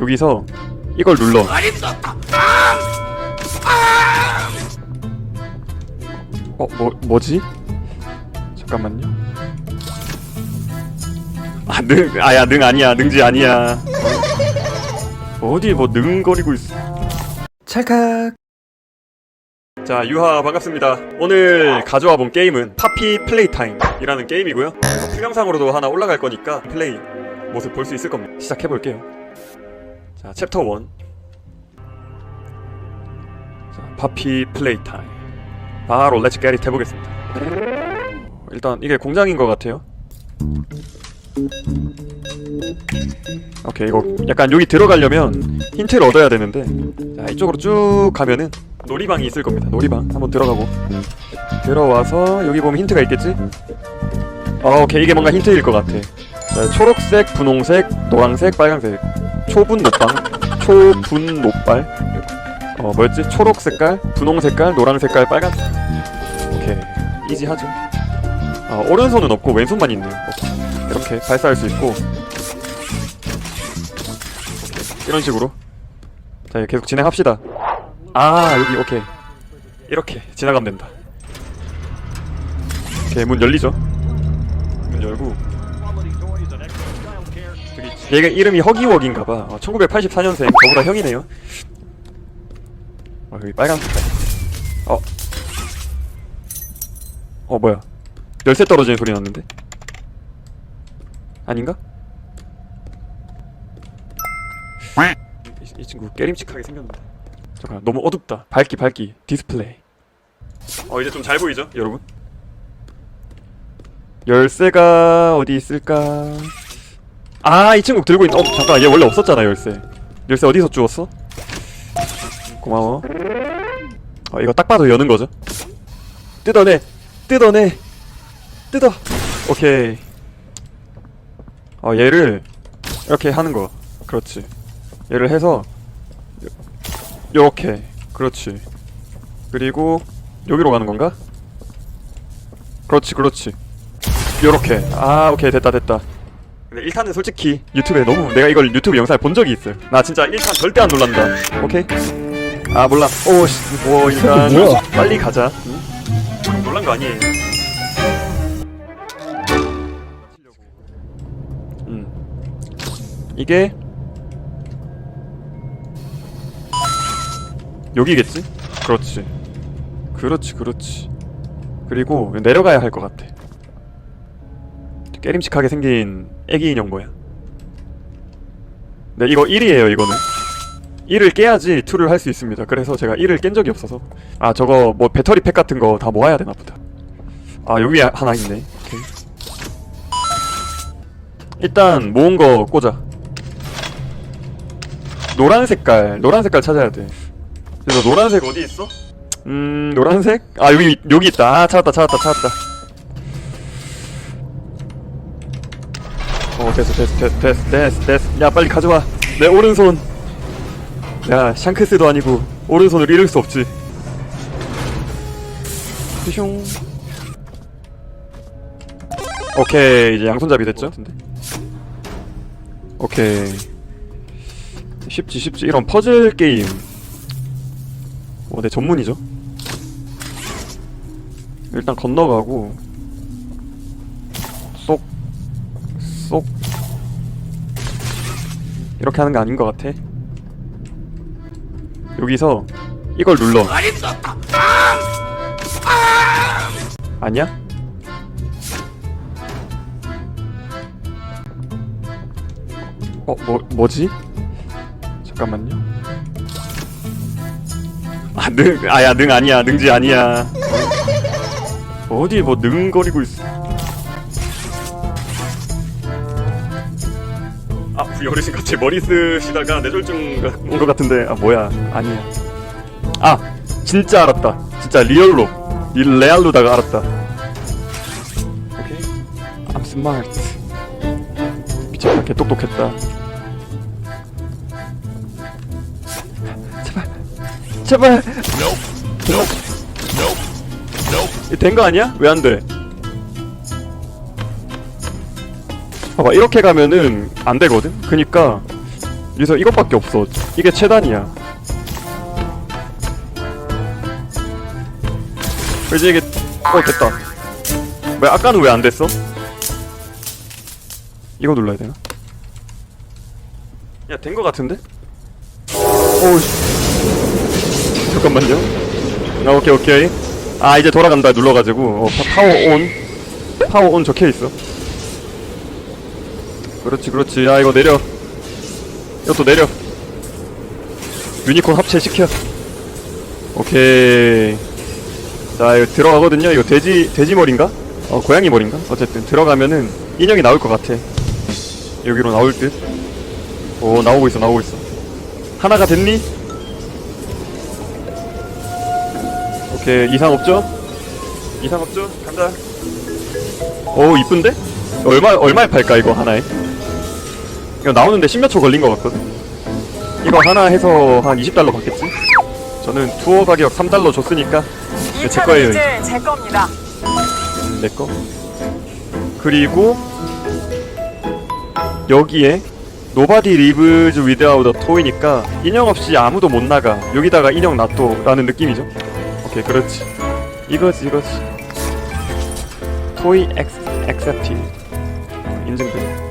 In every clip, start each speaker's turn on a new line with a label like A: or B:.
A: 여기서 이걸 눌러. 어, 뭐, 뭐지? 잠깐만요. 아, 능, 아야, 능 아니야. 능지 아니야. 어디 뭐 능거리고 있어. 찰칵. 자, 유하 반갑습니다. 오늘 가져와 본 게임은 파피 플레이 타임이라는 게임이고요. 그래서 풀영상으로도 하나 올라갈 거니까 플레이 모습 볼 수 있을 겁니다. 시작해 볼게요. 자, 챕터 1. 자, 파피 플레이 타임. 바로 렛츠 게릿 해보겠습니다. 일단 이게 공장인 것 같아요. 오케이 이거 약간 여기 들어가려면 힌트를 얻어야 되는데 자 이쪽으로 쭉 가면은 놀이방이 있을 겁니다. 놀이방 한번 들어가고 들어와서 여기 보면 힌트가 있겠지? 어, 오케이 이게 뭔가 힌트일 것 같아. 자, 초록색, 분홍색, 노란색, 빨간색. 초분 노빵, 초분 노빨. 어 뭐였지? 초록 색깔, 분홍 색깔, 노란 색깔, 빨간색. 오케이 이지하죠. 아 오른손은 없고 왼손만 있네요. 오케이. 이렇게 발사할 수 있고 이런 식으로 자 계속 진행합시다. 아 여기 오케이 이렇게 지나가면 된다. 오케이 문 열리죠. 문 열고 얘가 이름이 허기웍인가봐. 어, 1984년생 저보다 형이네요. 어, 여기 빨간 색깔. 어. 어, 뭐야. 열쇠 떨어지는 소리 났는데? 아닌가? 이, 이 친구 깨림칙하게 생겼는데. 잠깐, 너무 어둡다. 밝기, 밝기. 디스플레이. 어, 이제 좀 잘 보이죠, 여러분? 열쇠가 어디 있을까? 아, 이 친구 들고 있는, 어, 잠깐, 얘 원래 없었잖아, 열쇠. 열쇠 어디서 주웠어? 고마워. 어, 이거 딱 봐도 여는 거죠? 뜯어내! 뜯어내! 뜯어! 오케이. 어, 얘를 이렇게 하는 거. 그렇지. 얘를 해서 요- 요렇게. 그렇지. 그리고 여기로 가는 건가? 그렇지, 그렇지. 요렇게. 아, 오케이. 됐다, 됐다. 근데 1탄은 솔직히 유튜브에 너무 내가 이걸 유튜브 영상에 본 적이 있어요. 나 진짜 1탄 절대 안 놀란다. 오케이? 아 몰라. 오씨 뭐 일단
B: 뭐야?
A: 빨리 가자. 응? 놀란 거 아니에요. 음 이게 여기겠지? 그렇지. 그렇지 그렇지. 그리고 내려가야 할 것 같아. 깨림칙하게 생긴 애기 인형 뭐야? 네 이거 1이에요 이거는. 1을 깨야지 2를 할 수 있습니다. 그래서 제가 1을 깬 적이 없어서. 아 저거 뭐 배터리 팩 같은 거 다 모아야 되나 보다. 아 여기 하나 있네. 오케이. 일단 모은 거 꽂아. 노란 색깔 노란 색깔 찾아야 돼. 그래서 노란색 어디 있어? 음 노란색? 아 여기 여기 있다. 아 찾았다 찾았다 찾았다 어 됐어 됐어 됐어 됐어 됐어 됐어 야 빨리 가져와. 내 오른손. 야 샹크스도 아니고 오른손을 잃을 수 없지. 휘숑 오케이 이제 양손잡이 됐죠? 오케이. 쉽지 쉽지. 이런 퍼즐 게임. 어내 전문이죠? 일단 건너가고 이렇게 하는 거 아닌 것 같아. 여기서 이걸 눌러. 아니야? 어, 뭐, 뭐지? 잠깐만요. 아, 능, 아야, 능 아니야. 능지 아니야. 어디 뭐 능거리고 있어. 아, 우리 어르신 같이 머리 쓰시다가 뇌졸중 온것 같은데 아 뭐야 아니야. 아 진짜 알았다. 진짜 리얼로 이 레알로다가 알았다. 오케이. I'm smart. 미쳤다. 개 똑똑했다. 제발 제발. 된거 아니야? 왜 안 돼? 봐봐 이렇게 가면은 안 되거든. 그니까 여기서 이것밖에 없어 이게 최단이야 그래서 이게 어 됐다 왜 아까는 왜 안 됐어? 이거 눌러야 되나? 야 된 거 같은데? 오우 씨. 잠깐만요 아 오케이 오케이 아 이제 돌아간다 눌러가지고 어, 파- 파워 온 파워 온 적혀있어 그렇지 그렇지 야 이거 내려 이것도 내려 유니콘 합체시켜 오케이 자 이거 들어가거든요 이거 돼지 돼지 머리인가? 어 고양이 머리인가? 어쨌든 들어가면은 인형이 나올 것 같아 여기로 나올 듯오 나오고 있어 나오고 있어 하나가 됐니? 오케이 이상 없죠? 이상 없죠? 간다 오 이쁜데? 얼마 얼마에 팔까 이거 하나에? 이거 나오는데 10몇 초 걸린 것 같거든? 이거 하나 해서 한 20달러 받겠지? 저는 투어 가격 3달러 줬으니까 이제
B: 차는
A: 거예요,
B: 이제 제 겁니다.
A: 음, 내거? 그리고 여기에 노바디 리브즈 위드아웃 어 토이니까 인형 없이 아무도 못 나가. 여기다가 인형 놔둬 라는 느낌이죠? 오케이 그렇지. 이거지 이거지. 토이 엑 액셉티 인증돼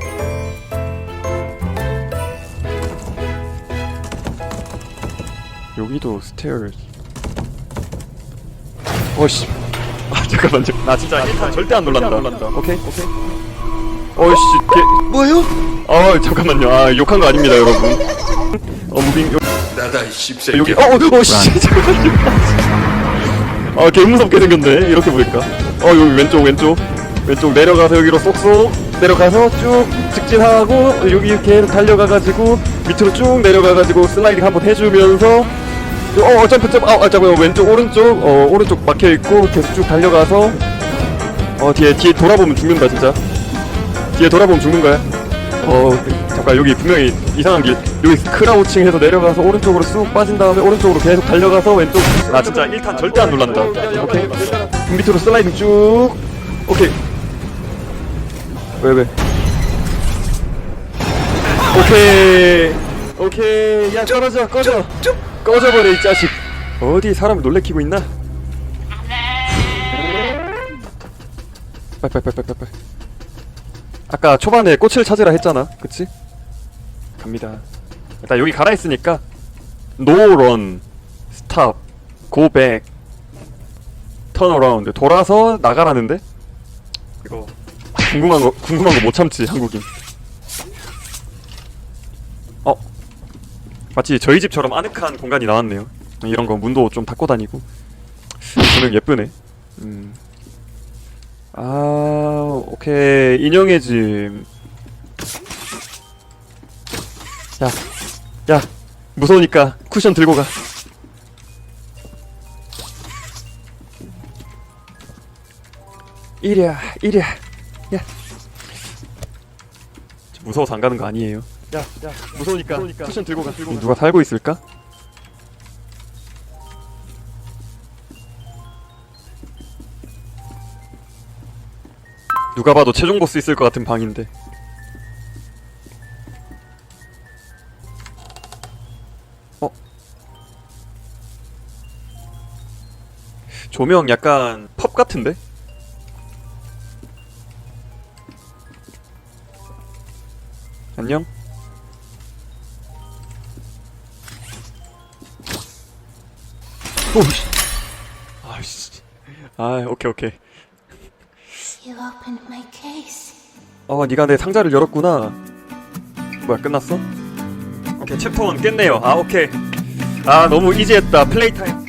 A: 여기도 스테어스 어씨. 아 잠깐만요 나 진짜 일단 절대 안 놀란다. 오케이 오케이. 어이씨 개.
C: 뭐요?
A: 어 잠깐만요. 아 욕한 거 아닙니다 여러분. 어 무빙 요,
C: 나다 이 씹새끼.
A: 여기 어어씨 잠깐만요. 아개 무섭게 생겼네. 이렇게 보니까. 어 여기 왼쪽 왼쪽. 왼쪽 내려가서 여기로 쏙쏙 내려가서 쭉 직진하고 여기 이렇게 달려가가지고 밑으로 쭉 내려가가지고 슬라이딩 한번 해주면서 어, 어 점프 점프. 아, 아 잠깐만 왼쪽 오른쪽 어 오른쪽 막혀 있고 계속 쭉 달려가서 어 뒤에 뒤에 돌아보면 죽는다 진짜. 뒤에 돌아보면 죽는 거야. 어 잠깐 여기 분명히 이상한 길. 여기 크라우칭 해서 내려가서 오른쪽으로 쑥 빠진 다음에 오른쪽으로 계속 달려가서 왼쪽. 나 진짜 1탄 절대 안 놀란다. 오케이. 밑으로 슬라이딩 쭉. 오케이. 왜 왜? 오케이. 오케이. 야 꺼져 꺼져 꺼져버려 이 자식. 어디 사람을 놀래키고 있나? 빨빨빨빨빨빨 아까 초반에 꽃을 찾으라 했잖아 그치? 갑니다. 일단 여기 갈아 있으니까. 노런 스탑 고백 턴어라운드 돌아서 나가라는데? 이거 궁금한 거 궁금한 거 못 참지 한국인 어 마치 저희 집처럼 아늑한 공간이 나왔네요 이런 거 문도 좀 닫고 다니고 저는 예쁘네 음. 아 오케이 인형의 짐 야, 야, 무서우니까 쿠션 들고 가. 이랴, 이랴, 야. 저 무서워서 안 가는 거 아니에요. 야, 야, 무서우니까, 쿠션 들고 가. 누가 살고 있을까? 누가 봐도 최종 보스 있을 것 같은 방인데. 어? 조명 약간 펍 같은데? 안녕? 오씨. 아씨. 아 오케이 오케이.
D: You opened my case.
A: 어 니가 내 상자를 열었구나. 뭐야 끝났어? 오케이 챕터 1 깼네요. 아 오케이. 아 너무 이지했다. 플레이 타임